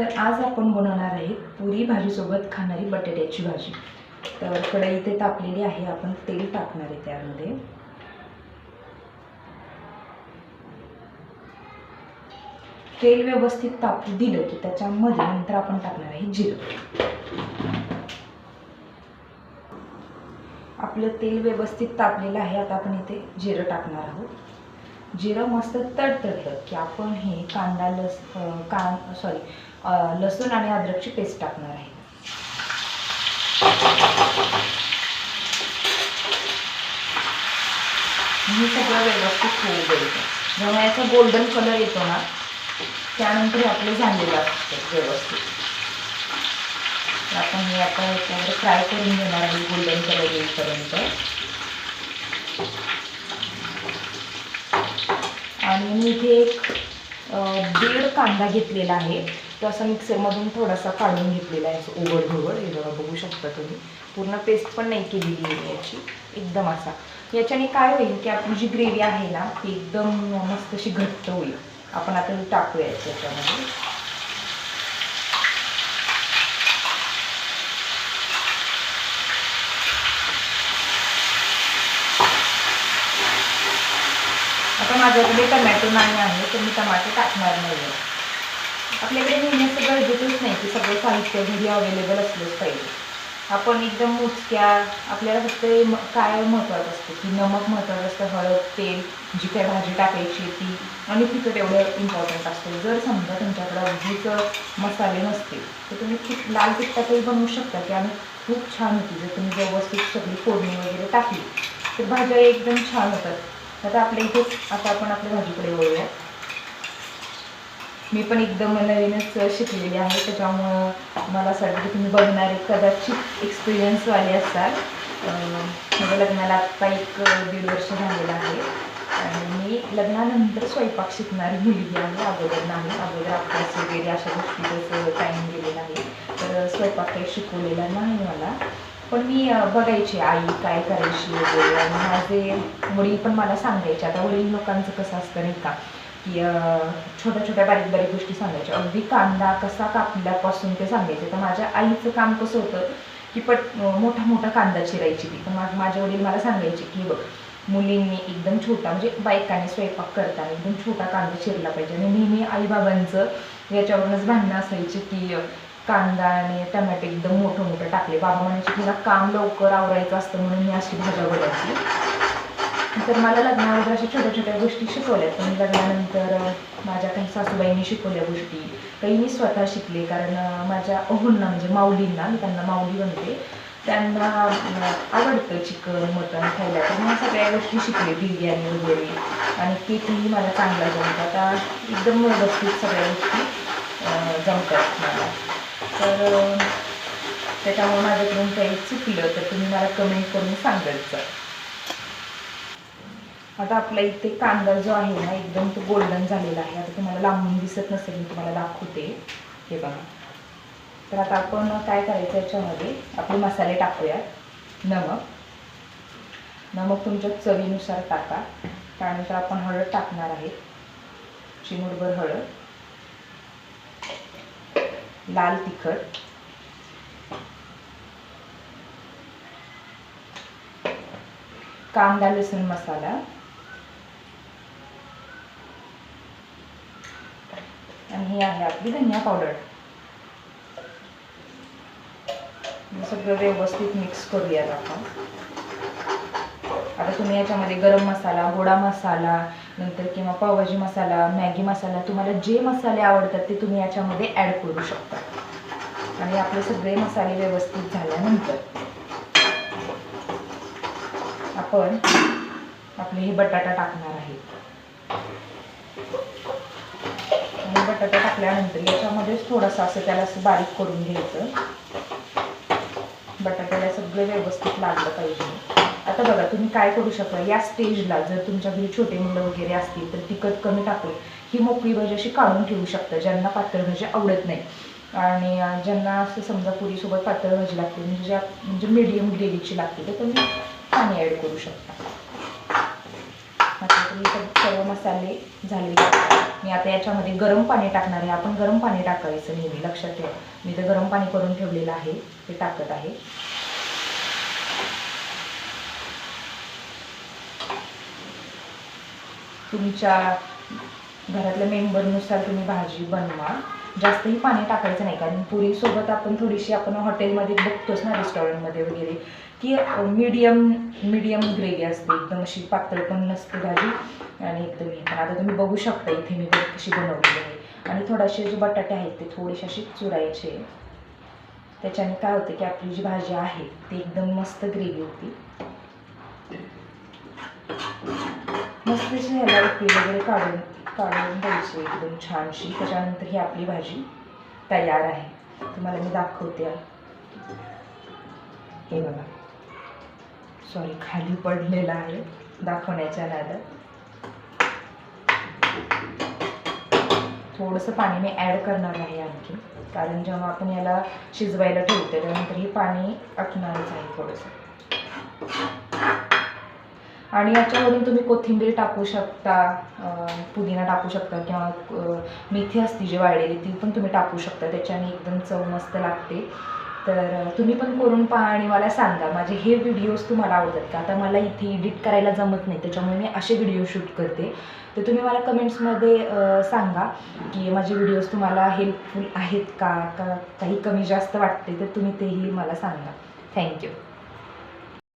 तर आज आपण बनवणार आहे पुरी भाजीसोबत खाणारी बटाट्याची भाजी. तर कढई इथे तापलेली आहे आपण तेल टाकणार आहे त्यामध्ये. तेल व्यवस्थित तापू दिलं की त्याच्यामध्ये नंतर आपण टाकणार आहे जिरं. आपलं तेल व्यवस्थित तापलेलं आहे आता आपण इथे जिरं टाकणार आहोत. जिरं मस्त तडतडलं की आपण हे कांदा लस कां सॉरी लसूण आणि अद्रकची पेस्ट टाकणार आहे. हे सगळं व्यवस्थित होऊ द्यायचं. जेव्हा याचा गोल्डन कलर येतो ना त्यानंतर हे आपलं झालेलं असतं व्यवस्थित. आपण हे आता याच्यावर फ्राय करून घेणार आहे गोल्डन कलर येईपर्यंत. आणि मी इथे एक दीड कांदा घेतलेला आहे. तो असा मिक्सरमधून थोडासा काढून घेतलेला आहे. असं उघड हे बघा बघू शकता तुम्ही. पूर्ण पेस्ट पण नाही केलेली आहे याची. एकदम असा. याच्याने काय होईल की आपली जी ग्रेव्ही आहे ना ती एकदम मस्त अशी घट्ट होईल. आपण आता टाकूया त्याच्यामध्ये आता माझ्याकडे टमॅटो नाही आहे तर मी टमाटे टाकणार नाही आहे आपल्याकडे नेहमी असं गरजेचंच नाही की सगळं साहित्य घरी अवेलेबल असलंच पाहिजे. आपण एकदम मोजक्या आपल्याला फक्त काय महत्त्वाचं असतं? की नमक महत्त्वाचं असतं हळद तेल जी काय भाजी टाकायची ती आणि तिखट एवढं इम्पॉर्टंट असतं. जर समजा तुमच्याकडे अगदीच मसाले नसतील तर तुम्ही खूप लाल तिखटातही बनवू शकता की आणि खूप छान होती. जर तुम्ही व्यवस्थित सगळी फोडणी वगैरे टाकली तर भाज्या एकदम छान होतात. आता आपल्या इथेच आता आपण आपल्या भाजीकडे वळूया. मी पण एकदम नवीनच शिकलेली आहे त्याच्यामुळं मला असं वाटतं की तुम्ही बघणारे कदाचित एक्सपिरियन्सवाले असाल. माझ्या लग्नाला आत्ता एक दीड वर्ष झालेलं आहे. आणि मी लग्नानंतर स्वयंपाक शिकणारी मुलगी आहे अगोदर नाही अगोदर अभ्यास वगैरे अशा गोष्टीतच टाईम गेलेला आहे. तर स्वयंपाक काही शिकवलेला नाही मला. पण मी बघायची आई काय करायची वगैरे. आणि माझे वडील पण मला सांगायचे. आता वडील लोकांचं कसं असतं नाही का की छोट्या छोट्या बारीक बारीक गोष्टी सांगायच्या. अगदी कांदा कसा कापल्यापासून ते सांगायचे. तर माझ्या आईचं काम कसं होतं की पट मोठा मोठा कांदा चिरायची ती. तर मग माझे वडील मला सांगायचे की बघ मुलींनी एकदम छोटा म्हणजे बायकाने स्वयंपाक करताना एकदम छोटा कांदा चिरला पाहिजे. आणि नेहमी आईबाबांचं याच्यावरूनच भांडणं असायची की कांदा आणि टमॅटो एकदम मोठं मोठं टाकले. बाबा म्हणायचे तिला काम लवकर आवरायचं असतं म्हणून मी अशी भाज्या बघायची तर मला लग्नावर अशा छोट्या छोट्या गोष्टी शिकवल्यात. पण लग्नानंतर माझ्या काही सासूबाईंनी शिकवल्या गोष्टी. काही मी स्वतः शिकले कारण माझ्या अहुंना म्हणजे माऊलींना मी त्यांना माऊली म्हणते त्यांना आवडतं चिकन मटण खायला. तर मी सगळ्या गोष्टी शिकले बिर्याणी वगैरे. आणि केकही मला चांगला जमतं आता एकदम व्यवस्थित सगळ्या गोष्टी जमतात मला. तर त्याच्यामुळे माझ्याकडून काही चुकलं तर तुम्ही मला कमेंट करून सांगत जा. आता आपला इथे कांदा जो आहे ना एकदम तो गोल्डन झालेला आहे. आता तुम्हाला लांबून दिसत नसेल मी तुम्हाला दाखवते. हे बघा. तर आता आपण काय करायचं याच्यामध्ये? आपले मसाले टाकूयात. नमक. नमक तुमच्या चवीनुसार टाका. त्यानंतर आपण हळद टाकणार आहे. चिमूटभर हळद. लाल तिखट. कांदा लसूण मसाला. आणि ही आहे आपली धनिया पावडर. सगळं व्यवस्थित मिक्स करूयात आपण. आता तुम्ही याच्यामध्ये गरम मसाला गोडा मसाला नंतर किंवा पावभाजी मसाला मॅगी मसाला तुम्हाला जे मसाले आवडतात ते तुम्ही याच्यामध्ये ॲड करू शकता. आणि आपले सगळे मसाले व्यवस्थित झाल्यानंतर आपण आपले हे बटाटा टाकणार आहे. बटाटा टाकल्यानंतर याच्यामध्येच थोडंसं असं त्याला असं बारीक करून घ्यायचं. बटाट्याला सगळं व्यवस्थित लागलं पाहिजे. आता बघा तुम्ही काय करू शकता या स्टेजला जर तुमच्या घरी छोटे मुलं वगैरे असतील तर तिखट कमी टाकून ही मोकळी भाजी अशी काढून ठेवू शकता ज्यांना पातळ भाजी आवडत नाही. आणि ज्यांना असं समजा पुरीसोबत पातळ भाजी लागते म्हणजे ज्या म्हणजे मीडियम ग्रेव्हीची लागते तर तुम्ही पाणी ॲड करू शकता. आता तुम्ही सर्व मसाले झाले मी आता याच्यामध्ये गरम पाणी टाकणार आहे. आपण गरम पाणी टाकायचं नेहमी लक्षात ठेवा. मी तर गरम पाणी करून ठेवलेलं आहे ते टाकत आहे. तुमच्या घरातल्या मेंबरनुसार तुम्ही भाजी बनवा. जास्तही पाणी टाकायचं नाही कारण पुरीसोबत आपण थोडीशी आपण हॉटेलमध्ये बघतोच ना रेस्टॉरंटमध्ये वगैरे की मीडियम मीडियम ग्रेव्ही असते. एकदम अशी पातळ पण नसते भाजी. आणि एकदम हे पण आता तुम्ही बघू शकता इथे मी कशी बनवलेली आहे. आणि थोडेसे जे बटाटे आहेत ते थोडेसे असे चुरायचे. त्याच्याने काय होतं की आपली जी भाजी आहे ती एकदम मस्त ग्रेव्ही होती. मस्त अशी ह्याला उकळी वगैरे काढून काढून द्यायची एकदम छानशी. त्याच्यानंतर ही आपली भाजी तयार आहे. तुम्हाला मी दाखवते. हे बघा. सॉरी खाली पडलेलं आहे. दाखवण्याच्या नादात. थोडंसं पाणी मी ॲड करणार आहे आणखी. कारण जेव्हा आपण याला शिजवायला ठेवतो त्यानंतर हे पाणी आटणारच आहे थोडंसं. आणि याच्यावरून तुम्ही कोथिंबीर टाकू शकता पुदिना टाकू शकता किंवा मेथी असती जी वाळलेली ती पण तुम्ही टाकू शकता. त्याच्याने एकदम चव मस्त लागते. तर तुम्ही पण करून पहा आणि मला सांगा माझे हे व्हिडिओज तुम्हाला आवडतात का? आता मला इथे एडिट करायला जमत नाही त्याच्यामुळे मी असे व्हिडिओ शूट करते. तर तुम्ही मला कमेंट्समध्ये सांगा की माझे व्हिडिओज तुम्हाला हेल्पफुल आहेत का? का काही कमी जास्त वाटते तर तुम्ही तेही मला सांगा. थँक्यू.